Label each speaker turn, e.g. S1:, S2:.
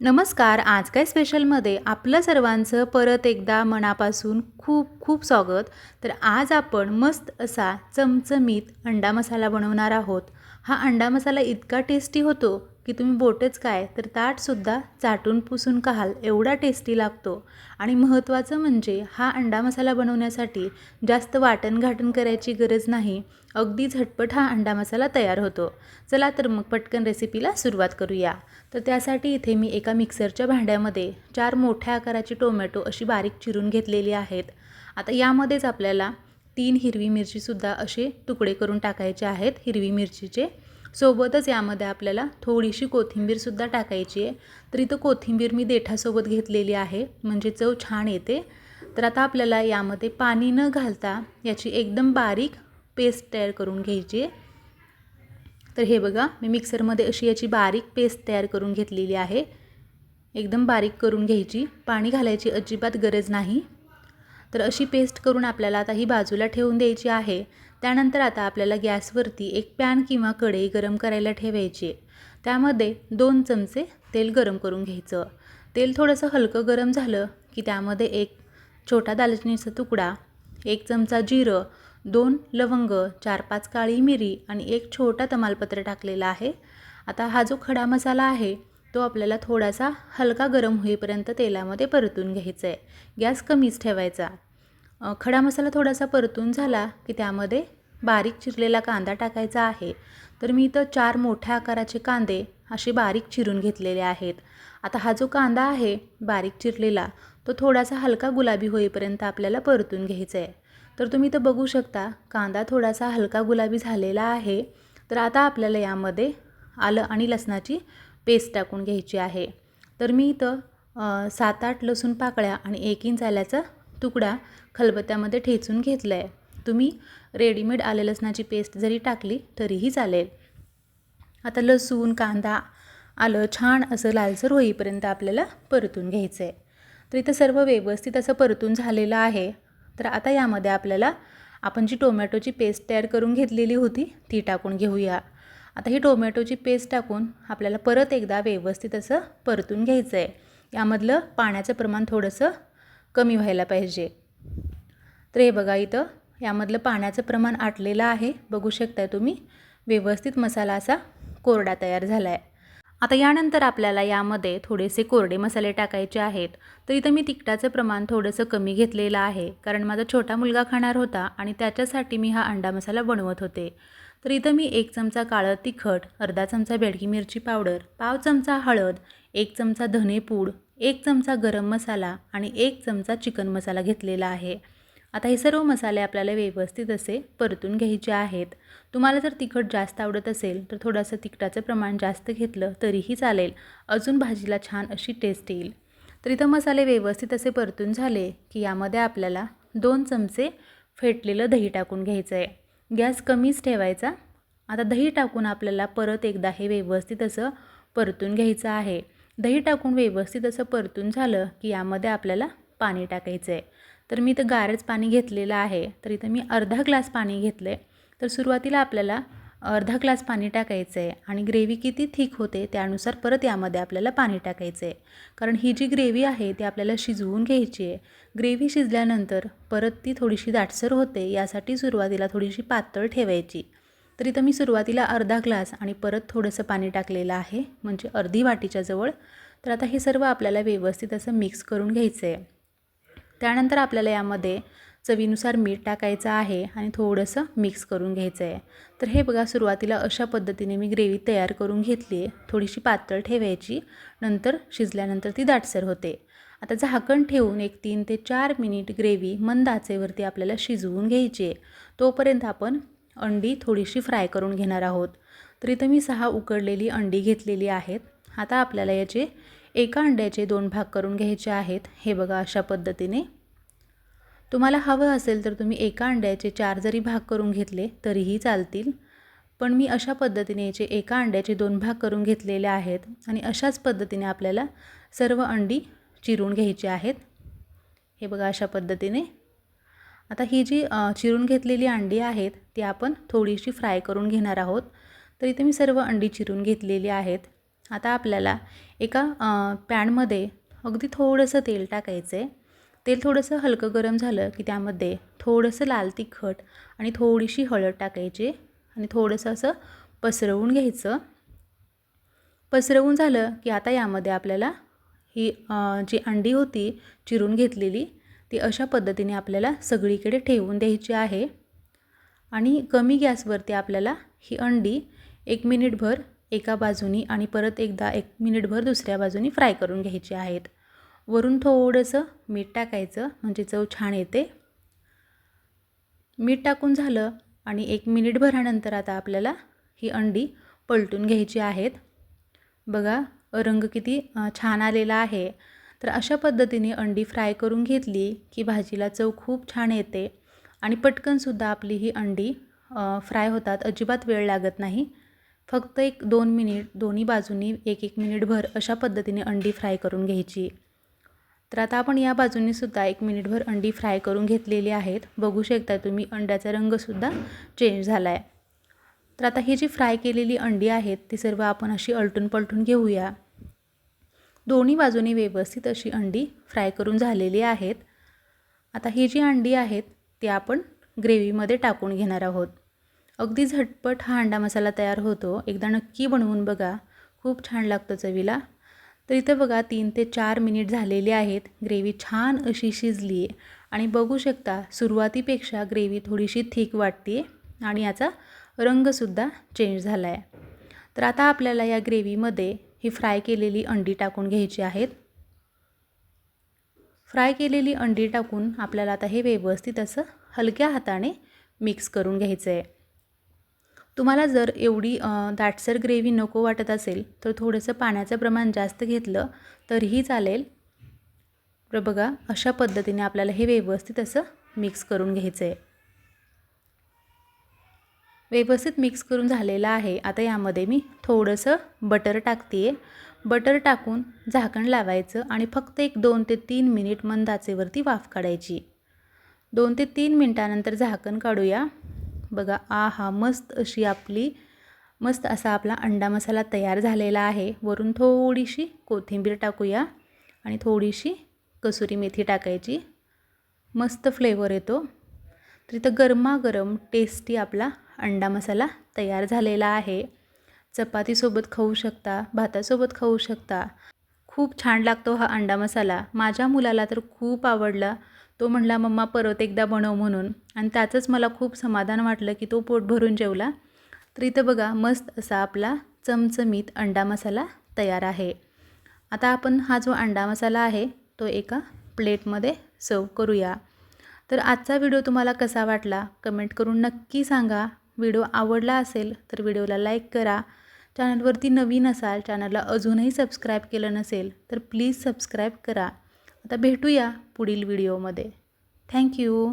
S1: नमस्कार आज काय स्पेशलमध्ये आपलं सर्वांचं परत एकदा मनापासून खूप खूप स्वागत. तर आज आपण मस्त असा चमचमीत अंडा मसाला बनवणार आहोत. हा अंडा मसाला इतका टेस्टी होतो की तुम्ही बोटच काय तर ताटसुद्धा चाटून पुसून खाल एवढा टेस्टी लागतो. आणि महत्त्वाचं म्हणजे हा अंडा मसाला बनवण्यासाठी जास्त वाटण घाटण करायची गरज नाही अगदी झटपट हा अंडा मसाला तयार होतो. चला तर मग पटकन रेसिपीला सुरुवात करूया. तर त्यासाठी इथे मी एका मिक्सरच्या भांड्यामध्ये चार मोठ्या आकाराची टोमॅटो अशी बारीक चिरून घेतलेली आहेत. आता यामध्येच आपल्याला तीन हिरवी मिरचीसुद्धा असे तुकडे करून टाकायचे आहेत. हिरवी मिरचीचे सोबतच यामध्ये आपल्याला थोडीशी कोथिंबीरसुद्धा टाकायची आहे. तर इथं कोथिंबीर मी देठासोबत घेतलेली आहे. म्हणजे चव छान येते. तर आता आपल्याला यामध्ये पाणी न घालता याची एकदम बारीक पेस्ट तयार करून घ्यायची आहे. तर हे बघा मी मिक्सरमध्ये अशी याची बारीक पेस्ट तयार करून घेतलेली आहे. एकदम बारीक करून घ्यायची. पाणी घालायची अजिबात गरज नाही. तर अशी पेस्ट करून आपल्याला आता ही बाजूला ठेवून द्यायची आहे. त्यानंतर आता आपल्याला गॅसवरती एक पॅन किंवा कढई गरम करायला ठेवायची. त्यामध्ये दोन चमचे तेल गरम करून घ्यायचं. तेल थोडंसं हलकं गरम झालं की त्यामध्ये एक छोटा दालचिनीचा तुकडा एक चमचा जिरं दोन लवंग चार पाच काळी मिरी आणि एक छोटा तमालपत्र टाकलेला आहे. आता हा जो खडा मसाला आहे तो आपल्याला थोडासा हलका गरम होईपर्यंत तेलामध्ये परतून घ्यायचा आहे गॅस कमीच ठेवायचा. खडा मसाला थोडासा परतून झाला की त्यामध्ये बारीक चिरलेला कांदा टाकायचा आहे. तर मी इथं चार मोठ्या आकाराचे कांदे असे बारीक चिरून घेतलेले आहेत. आता हा जो कांदा आहे बारीक चिरलेला तो थोडासा हलका गुलाबी होईपर्यंत आपल्याला परतून घ्यायचा आहे तर तुम्ही इथं बघू शकता कांदा थोडासा हलका गुलाबी झालेला आहे. तर आता आपल्याला यामध्ये आलं आणि लसणाची पेस्ट टाकून घ्यायची आहे. तर मी इथं सात आठ लसूण पाकळ्या आणि एक इंच आल्याचा तुकडा खलबत्त्यामध्ये ठेचून घेतला आहे तुम्ही रेडीमेड आले लसणाची पेस्ट जरी टाकली तरीही चालेल. आता लसूण कांदा आलं छान असं लालसर होईपर्यंत आपल्याला परतून घ्यायचं आहे तर इथं सर्व व्यवस्थित असं परतून झालेलं आहे. तर आता यामध्ये आपल्याला आपण जी टोमॅटोची पेस्ट तयार करून घेतलेली होती ती टाकून घेऊया. आता ही टोमॅटोची पेस्ट टाकून आपल्याला परत एकदा व्यवस्थित असं परतून घ्यायचं आहे. यामधलं पाण्याचं प्रमाण थोडंसं कमी व्हायला पाहिजे. तर हे बघा इथं यामधलं पाण्याचं प्रमाण आटलेलं आहे. बघू शकताय तुम्ही व्यवस्थित मसाला असा कोरडा तयार झाला आहे आता यानंतर आपल्याला यामध्ये थोडेसे कोरडे मसाले टाकायचे आहेत. तर इथं मी तिखटाचं प्रमाण थोडंसं कमी घेतलेलं आहे. कारण माझा छोटा मुलगा खाणार होता आणि त्याच्यासाठी मी हा अंडा मसाला बनवत होते. तर इथं मी एक चमचा काळं तिखट अर्धा चमचा भेडकी मिरची पावडर पाव चमचा हळद एक चमचा धनेपूड एक चमचा गरम मसाला आणि एक चमचा चिकन मसाला घेतलेला आहे. आता हे सर्व मसाले आपल्याला व्यवस्थित असे परतून घ्यायचे आहेत. तुम्हाला जर तिखट जास्त आवडत असेल तर थोडंसं तिखटाचं प्रमाण जास्त घेतलं तरीही चालेल. अजून भाजीला छान अशी टेस्ट येईल. तर इथं मसाले व्यवस्थित असे परतून झाले की यामध्ये आपल्याला दोन चमचे फेटलेलं दही टाकून घ्यायचं आहे गॅस कमीच ठेवायचा. आता दही टाकून आपल्याला परत एकदा हे व्यवस्थित असं परतून घ्यायचं आहे. दही टाकून व्यवस्थित असं परतून झालं की यामध्ये आपल्याला पाणी टाकायचं आहे तर मी इथं गारच पाणी घेतलेलं आहे. तर इथं मी अर्धा ग्लास पाणी घेतलं आहे तर सुरुवातीला आपल्याला अर्धा ग्लास पाणी टाकायचं आहे आणि ग्रेव्ही किती थिक होते त्यानुसार परत यामध्ये आपल्याला पाणी टाकायचं आहे कारण ही जी ग्रेव्ही आहे ती आपल्याला शिजवून घ्यायची आहे. ग्रेव्ही शिजल्यानंतर परत ती थोडीशी दाटसर होते यासाठी सुरुवातीला थोडीशी पातळ ठेवायची. तर इथं मी सुरुवातीला अर्धा ग्लास आणि परत थोडंसं पाणी टाकलेलं आहे म्हणजे अर्धी वाटीच्या जवळ. तर आता हे सर्व आपल्याला व्यवस्थित असं मिक्स करून घ्यायचं आहे त्यानंतर आपल्याला यामध्ये चवीनुसार मीठ टाकायचं आहे आणि थोडंसं मिक्स करून घ्यायचं आहे. तर हे बघा सुरुवातीला अशा पद्धतीने मी ग्रेव्ही तयार करून घेतली आहे. थोडीशी पातळ ठेवायची नंतर शिजल्यानंतर ती दाटसर होते. आता झाकण ठेवून एक तीन ते चार मिनिट ग्रेव्ही मंद आचेवरती आपल्याला शिजवून घ्यायची आहे. तोपर्यंत आपण अंडी थोडीशी फ्राय करून घेणार आहोत. तर इथं मी सहा उकडलेली अंडी घेतलेली आहेत. आता आपल्याला याचे एका अंड्याचे दोन भाग करून घ्यायचे आहेत. हे बघा अशा पद्धतीने. तुम्हाला हवं असेल तर तुम्ही एका अंड्याचे चार जरी भाग करून घेतले तरीही चालतील. पण मी अशा पद्धतीने याचे एका अंड्याचे दोन भाग करून घेतलेले आहेत आणि अशाच पद्धतीने आपल्याला सर्व अंडी चिरून घ्यायची आहेत. हे बघा अशा पद्धतीने. आता ही जी चिरून घेतलेली अंडी आहेत ती आपण थोडीशी फ्राय करून घेणार आहोत. तर इथे मी सर्व अंडी चिरून घेतलेली आहेत. आता आपल्याला एका पॅनमध्ये अगदी थोडंसं तेल टाकायचं आहे तेल थोडंसं हलकं गरम झालं की त्यामध्ये थोडंसं लाल तिखट आणि थोडीशी हळद टाकायची आणि थोडंसं असं पसरवून घ्यायचं. पसरवून झालं की आता यामध्ये आपल्याला ही जी अंडी होती चिरून घेतलेली ती अशा पद्धतीने आपल्याला सगळीकडे ठेवून द्यायची आहे. आणि कमी गॅसवरती आपल्याला ही अंडी एक मिनिटभर एका बाजूनी आणि परत एकदा एक मिनिटभर दुसऱ्या बाजूनी फ्राय करून घ्यायची आहेत. वरून थोडंसं मीठ टाकायचं म्हणजे चव छान येते. मीठ टाकून झालं आणि एक मिनिटभरानंतर आता आपल्याला ही अंडी पलटून घ्यायची आहेत. बघा रंग किती छान आलेला आहे. तर अशा पद्धतीने अंडी फ्राय करून घेतली की भाजीला चव खूप छान येते आणि पटकनसुद्धा आपली ही अंडी फ्राय होतात. अजिबात वेळ लागत नाही. फक्त एक दोन मिनिट दोन्ही बाजूनी एक एक मिनिटभर अशा पद्धतीने अंडी फ्राय करून घ्यायची. तर आता आपण या बाजूनी सुद्धा एक मिनिटभर अंडी फ्राय करून घेतलेली आहेत. बघू शकता तुम्ही अंड्याचा रंगसुद्धा चेंज झाला आहे तर आता ही जी फ्राय केलेली अंडी आहेत ती सर्व आपण अशी अलटून पलटून घेऊया. दोन्ही बाजूनी व्यवस्थित अशी अंडी फ्राय करून झालेली आहेत. आता ही जी अंडी आहेत ती आपण ग्रेव्हीमध्ये टाकून घेणार आहोत. अगदी झटपट हा अंडा मसाला तयार होतो. एकदा नक्की बनवून बघा. खूप छान लागतं चवीला. तर इथं बघा तीन ते चार मिनिट झालेले आहेत. ग्रेव्ही छान अशी शिजली आहे. आणि बघू शकता सुरुवातीपेक्षा ग्रेव्ही थोडीशी थिक वाटते आणि याचा रंगसुद्धा चेंज झाला आहे तर आता आपल्याला या ग्रेव्हीमध्ये ही फ्राय केलेली अंडी टाकून घ्यायची आहेत. फ्राय केलेली अंडी टाकून आपल्याला आता हे व्यवस्थित असं हलक्या हाताने मिक्स करून घ्यायचं आहे तुम्हाला जर एवढी दाटसर ग्रेव्ही नको वाटत असेल तर थोडंसं पाण्याचं प्रमाण जास्त घेतलं तरीही चालेल. तर बघा अशा पद्धतीने आपल्याला हे व्यवस्थित असं मिक्स करून घ्यायचं आहे व्यवस्थित मिक्स करून झालेलं आहे. आता यामध्ये मी थोडंसं बटर टाकते आहे बटर टाकून झाकण लावायचं आणि फक्त एक दोन ते तीन मिनिट मंदाचेवरती वाफ काढायची. दोन ते तीन मिनटानंतर झाकण काढूया. बघा आ हा मस्त अशी आपली मस्त असा आपला अंडा मसाला तयार झालेला आहे. वरून थोडीशी कोथिंबीर टाकूया आणि थोडीशी कसुरी मेथी टाकायची. मस्त फ्लेवर येतो. तर इथं गरमागरम टेस्टी आपला अंडा मसाला तयार झालेला आहे. चपातीसोबत खाऊ शकता भातासोबत खाऊ शकता. खूप छान लागतो हा अंडा मसाला. माझ्या मुलाला तर खूप आवडला. तो म्हणला मम्मा परत एकदा बनव म्हणून. आणि त्याचंच मला खूप समाधान वाटलं की तो पोट भरून जेवला. तर इथं बघा मस्त असा आपला चमचमीत अंडा मसाला तयार आहे. आता आपण हा जो अंडा मसाला आहे तो एका प्लेटमध्ये सर्व करूया. तर आजचा व्हिडिओ तुम्हाला कसा वाटला कमेंट करून नक्की सांगा. व्हिडिओ आवडला असेल तर व्हिडिओला लाईक करा. चॅनलवरती नवीन असाल चॅनलला अजूनही सबस्क्राईब केलं नसेल तर प्लीज सबस्क्राईब करा. आता भेटूया पुढील व्हिडिओमध्ये. थँक्यू